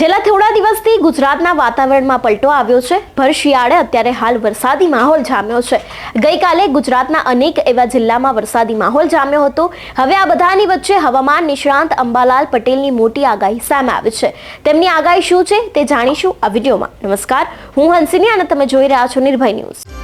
છેલ્લા થોડા દિવસથી ગુજરાતના વાતાવરણમાં પલટો આવ્યો છે. ભર શિયાળે અત્યારે હાલ વરસાદી માહોલ જામ્યો છે. ગઈકાલે ગુજરાતના અનેક એવા જિલ્લામાં વરસાદી માહોલ જામ્યો હતો. હવે આ બધાની વચ્ચે હવામાન નિષ્ણાંત અંબાલાલ પટેલની મોટી આગાહી સામે આવી છે. તેમની આગાહી શું છે તે જાણીશું આ વિડીયોમાં. નમસ્કાર. હું હંસિની અને તમે જોઈ રહ્યા છો નિર્ભય ન્યૂઝ.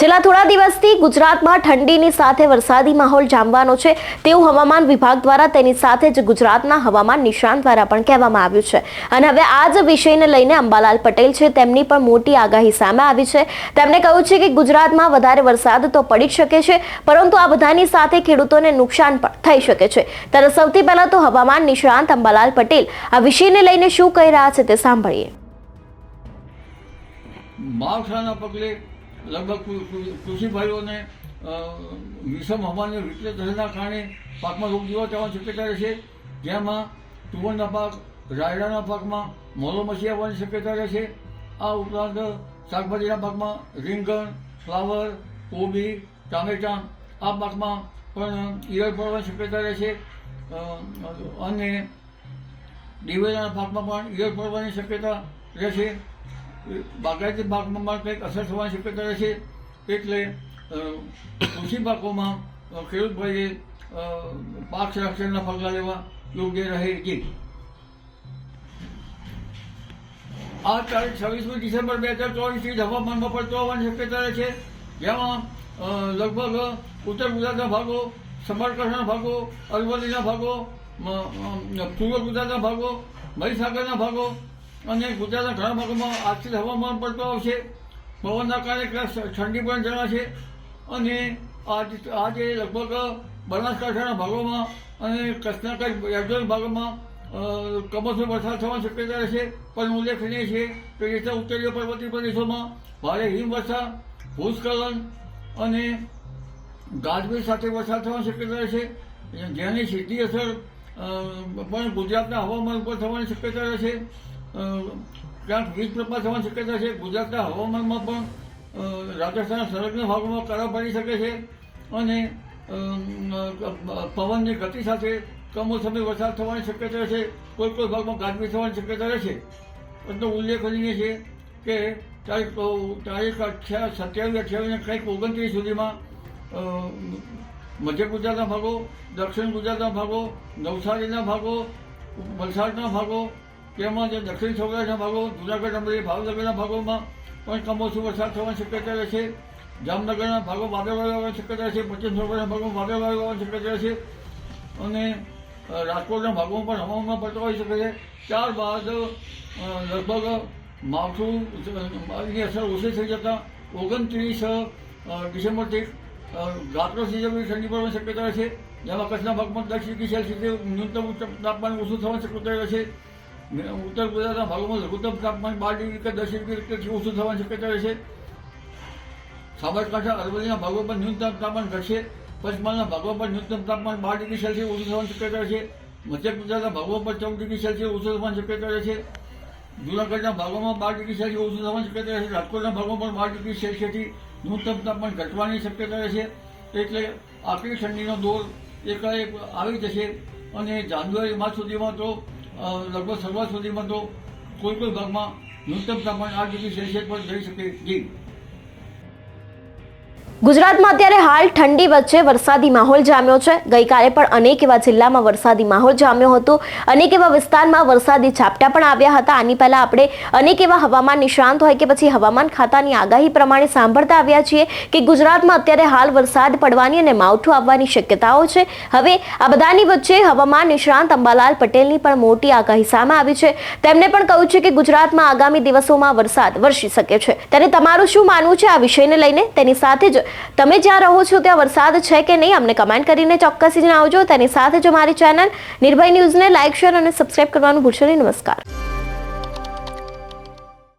છેલ્લા થોડા દિવસથી ગુજરાતમાં ઠંડીની સાથે વરસાદી માહોલ જામવાનો છે. તેવું હવામાન વિભાગ દ્વારા તેની સાથે જ ગુજરાતના હવામાન નિષ્ણાંત દ્વારા પણ કહેવામાં આવ્યું છે. અને હવે આ જ વિષયને લઈને અંબાલાલ પટેલ છે. તેમની પણ મોટી આગાહી સામે આવી છે. તેમણે કહ્યું છે કે ગુજરાતમાં વધારે વરસાદ તો પડી જ શકે છે, પરંતુ આ બધાની સાથે ખેડૂતોને નુકસાન પણ થઈ શકે છે. ત્યારે સૌથી પહેલા તો હવામાન નિષ્ણાંત અંબાલાલ પટેલ આ વિષયને લઈને શું કહી રહ્યા છે તે સાંભળીએ. માવઠાના પગલે લગભગ કૃષિભાઈઓને વિષમ હવામાનની વિપરીત અસરના કારણે પાકમાં રોગ જીવા જવાની શક્યતા રહેશે. જેમાં તુવરના પાક, રાયડાના પાકમાં મોલો મસી આવવાની શક્યતા રહેશે. આ ઉપરાંત શાકભાજીના પાકમાં રીંગણ, ફ્લાવર, કોબી, ટામેટાં આ પાકમાં પણ ઈયળ પડવાની શક્યતા રહેશે. અને દિવેલાના પાકમાં પણ ઈયળ પડવાની શક્યતા રહેશે. બાગાયતી પાકમાં કંઈક અસર થવાની શક્યતા રહે છે, એટલે કૃષિ પાકોમાં ખેડૂતભાઈએ પાક સંરક્ષણના પગલાં લેવા યોગ્ય રહે છે આ તારીખ છવ્વીસમી ડિસેમ્બર બે હજાર ચોવીસથી હવામાનમાં પડતો હોવાની શક્યતા રહે છે. જેમાં લગભગ ઉત્તર ગુજરાતના ભાગો, સબરકાંઠાના ભાગો, અરવલ્લીના ભાગો પૂર્વ ગુજરાતના ભાગો, મહીસાગરના ભાગો અને ગુજરાતના ઘણા ભાગોમાં આજથી હવામાન પડતો આવશે પવનના કારણે ઠંડી પણ જણાશે. અને આજ લગભગ બનાસકાંઠાના ભાગોમાં અને કચ્છના કચ્છ યાદવ ભાગોમાં કમોસમી વરસાદ થવાની શક્યતા રહેશે. પણ ઉલ્લેખનીય છે કે જે ઉત્તરીય પર્વતીય પ્રદેશોમાં ભારે હિમવર્ષા, ભૂસ્ખલન અને ગાજવીજ સાથે વરસાદ થવાની શક્યતા રહેશે. જેની સીધી અસર પણ ગુજરાતના હવામાન ઉપર થવાની શક્યતા રહેશે. ક્યાંક વીજ પ્રપાત થવાની શક્યતા છે. ગુજરાતના હવામાનમાં પણ રાજસ્થાન સંલગ્ન ભાગોમાં કરા પડી શકે છે અને પવનની ગતિ સાથે કમોસમી વરસાદ થવાની શક્યતા છે. કોઈ કોઈ ભાગમાં ગાજવી થવાની શક્યતા રહેશે પરંતુ ઉલ્લેખનીય છે કે તારીખ તારીખ અઠ્યા, સત્યાવીસ, અઠ્યાવીસ કંઈક ઓગણત્રીસ સુધીમાં મધ્ય ગુજરાતના ભાગો, દક્ષિણ ગુજરાતના ભાગો, નવસારીના ભાગો, વલસાડના ભાગો તેમજ દક્ષિણ સૌરાષ્ટ્રના ભાગો જુનાગઢ અમરેલી ભાવનગરના ભાગોમાં પણ કમોસમી વરસાદ થવાની શક્યતા રહેશે જામનગરના ભાગો વાદળવાયુ આવવાની શક્યતા રહેશે પશ્ચિમ સૌરાષ્ટ્રના ભાગોમાં વાદળવાયુ આવવાની શક્યતા રહેશે અને રાજકોટના ભાગોમાં પણ હવામાન પડતો હોઈ શકે છે. ત્યારબાદ લગભગ માવઠું અ, અસર ઓછી થઈ જતાં ઓગણત્રીસ ડિસેમ્બરથી રાત્રો સિઝનની ઠંડી પડવાની શક્યતા રહેશે જેમાં કચ્છના ભાગમાં દસ ડિગ્રી સેલ્સિયસ ન્યૂનતમ તાપમાન ઓછું થવાની શક્યતા રહેશે ઉત્તર ગુજરાતના ભાગોમાં લઘુત્તમ તાપમાન બાર ડિગ્રી કે દસ ડિગ્રી ડિગ્રીથી ઓછું થવાની શક્યતા રહેશે સાબરકાંઠા, અરવલ્લીના ભાગો પર ન્યૂનતમ તાપમાન ઘટશે. પંચમહાલના ભાગો પર ન્યૂનતમ તાપમાન બાર ડિગ્રી સેલ્સિયસ ઓછું થવાની શક્યતા રહેશે મધ્ય ગુજરાતના ભાગો પર ચૌદ ડિગ્રી સેલ્સિયસ ઓછું થવાની શક્યતા રહેશે જૂનાગઢના ભાગોમાં બાર ડિગ્રી સેલ્સિયસ ઓછું થવાની શક્યતા રહેશે રાજકોટના ભાગોમાં પણ બાર ડિગ્રી સેલ્સિયસથી ન્યૂનતમ તાપમાન ઘટવાની શક્યતા રહેશે એટલે આખરી ઠંડીનો દોર એકાએક આવી જશે અને જાન્યુઆરી માસ સુધીમાં તો લગભગ શરૂઆત સુધીમાં તો કોઈ કોઈ ભાગમાં ન્યૂનતમ તાપમાન આઠ ડિગ્રી સેલ્સિયસ પર જઈ શકે. જી. ગુજરાતમાં અત્યારે હાલ ઠંડી વચ્ચે વરસાદી માહોલ જામ્યો છે. ગઈકાલે પણ અનેક એવા જિલ્લામાં વરસાદી માહોલ જામ્યો હતો. અનેક એવા વિસ્તારમાં વરસાદી ઝાપટા પણ આવ્યા હતા. આની પહેલાં આપણે અનેક એવા હવામાન નિષ્ણાંત હોય કે પછી હવામાન ખાતાની આગાહી પ્રમાણે સાંભળતા આવ્યા છીએ કે ગુજરાતમાં અત્યારે હાલ વરસાદ પડવાની અને માવઠું આવવાની શક્યતાઓ છે. હવે આ બધાની વચ્ચે હવામાન નિષ્ણાંત અંબાલાલ પટેલની પણ મોટી આગાહી સામે આવી છે. તેમણે પણ કહ્યું છે કે ગુજરાતમાં આગામી દિવસોમાં વરસાદ વરસી શકે છે. ત્યારે તમારું શું માનવું છે આ વિષયને લઈને? તેની સાથે જ તમે જ્યાં રહો છો ત્યાં વરસાદ છે કે નહીં, અમને કમેન્ટ કરીને ચોક્કસ જણાવજો. તેની સાથે જ અમારી ચેનલ નિર્ભય ન્યૂઝને લાઇક શેર અને સબસ્ક્રાઇબ કરવાનું ભૂલશો નહીં. નમસ્કાર.